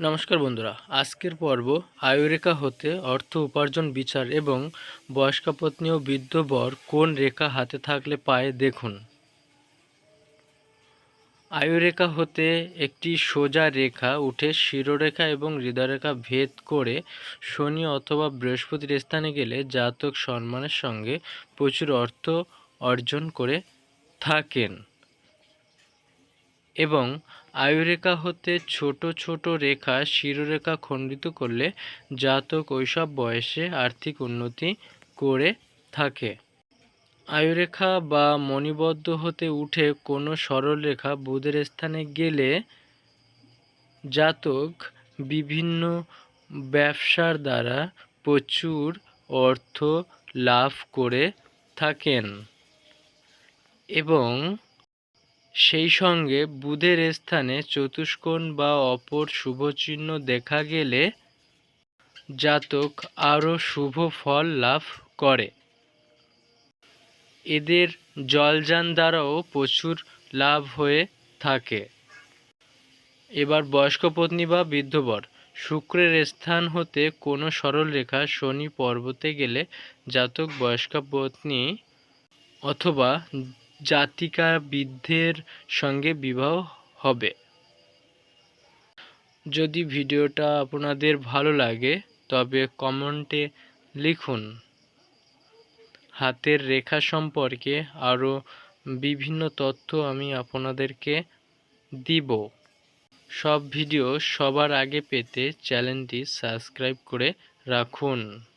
নমস্কার বন্ধুরা, আজকের পর্ব আয়ুরেখা হতে অর্থ উপার্জন বিচার এবং বয়স্কা পত্নী ও বৃদ্ধ বর কোন রেখা হাতে থাকলে পায় দেখুন। আয়ুরেখা হতে একটি সোজা রেখা উঠে শিরোরেখা এবং হৃদয়রেখা ভেদ করে শনি অথবা বৃহস্পতির স্থানে গেলে জাতক সম্মানের সঙ্গে প্রচুর অর্থ অর্জন করে থাকেন। এবং আয়ুরেখা হতে ছোট ছোট রেখা শিরোরেখা খণ্ডিত করলে জাতক ওইসব বয়সে আর্থিক উন্নতি করে থাকে। আয়ুরেখা বা মণিবদ্ধ হতে উঠে কোনো সরল রেখা বুধের স্থানে গেলে জাতক বিভিন্ন ব্যবসার দ্বারা প্রচুর অর্থ লাভ করে থাকেন এবং সেই সঙ্গে বুধের স্থানে চতুষ্কোণ বা অপর শুভচিহ্ন দেখা গেলে জাতক আরও শুভ ফল লাভ করে। এদের জলযান দ্বারাও প্রচুর লাভ হয়ে থাকে। এবার বয়স্ক পত্নী বা বৃদ্ধবর, শুক্রের স্থান হতে কোনো সরল রেখা শনি পর্বতে গেলে জাতক বয়স্কা পত্নী অথবা জাতিকা বৃদ্ধের সঙ্গে বিবাহ হবে। যদি ভিডিওটা আপনাদের ভালো লাগে, তবে কমেন্টে লিখুন। হাতের রেখা সম্পর্কে আরও বিভিন্ন তথ্য আমি আপনাদেরকে দিব। সব ভিডিও সবার আগে পেতে চ্যানেলটি সাবস্ক্রাইব করে রাখুন।